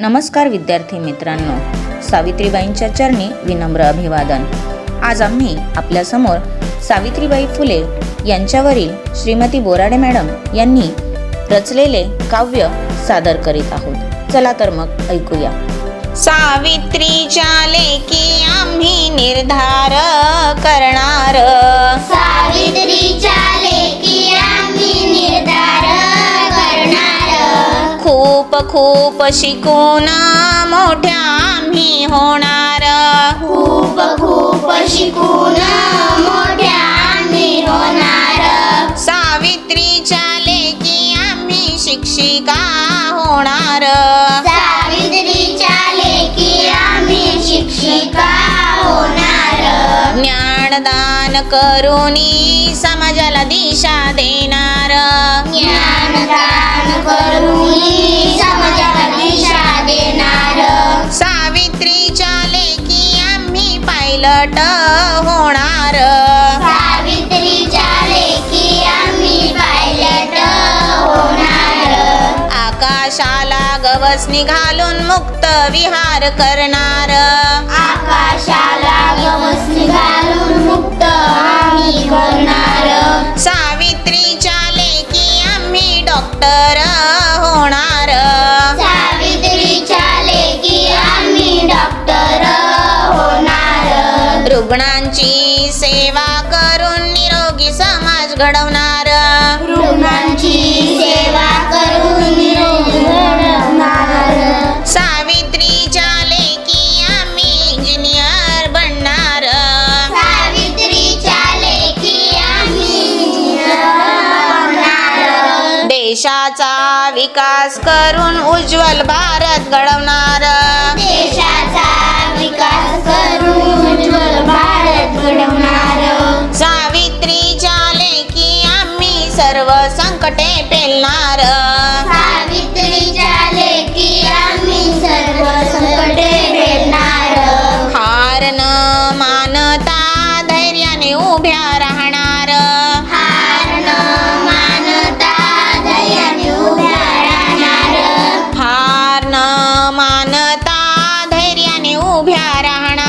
नमस्कार विद्यार्थी मित्रांनो. सावित्रीबाईंच्या चरणी विनम्र अभिवादन. आज आम्ही आपल्यासमोर सावित्रीबाई फुले यांच्यावरील श्रीमती बोराडे मॅडम यांनी रचलेले काव्य सादर करीत आहोत. चला तर मग ऐकूया. सावित्रीच्या लेखी आम्ही निर्धार करणार. खूप खूप शिकून मोठ्या आम्ही होणार. खूप खूप शिकून मोठ्या आम्ही होणार. सावित्रीच्या लेखी आम्ही शिक्षिका होणार. सावित्रीच्या लेखी आम्ही शिक्षिका होणार. ज्ञानदान करुनी समाजाला दिशा आकाशाला गवसनी घालून मुक्त विहार करणार. आकाशाला गवस घालून मुक्त आम्ही करणार. सावित्रीच्या लेखी आम्ही डॉक्टर होणार. सावित्रीच्या लेखी आम्ही डॉक्टर होणार. रुग्णांची सेवा करून निरोगी समाज घडवणार. देशाचा विकास करून उज्ज्वल भारत घडवणार. देशाचा विकास करून उज्ज्वल भारत घडवणार. सावित्रीच्या लेखी आम्ही सर्व संकटे पेलणार. सावित्रीच्या आम्ही सर्व संकटे पेलणार. हार न मानता धैर्याने उभ्या राहणार. നാരായണ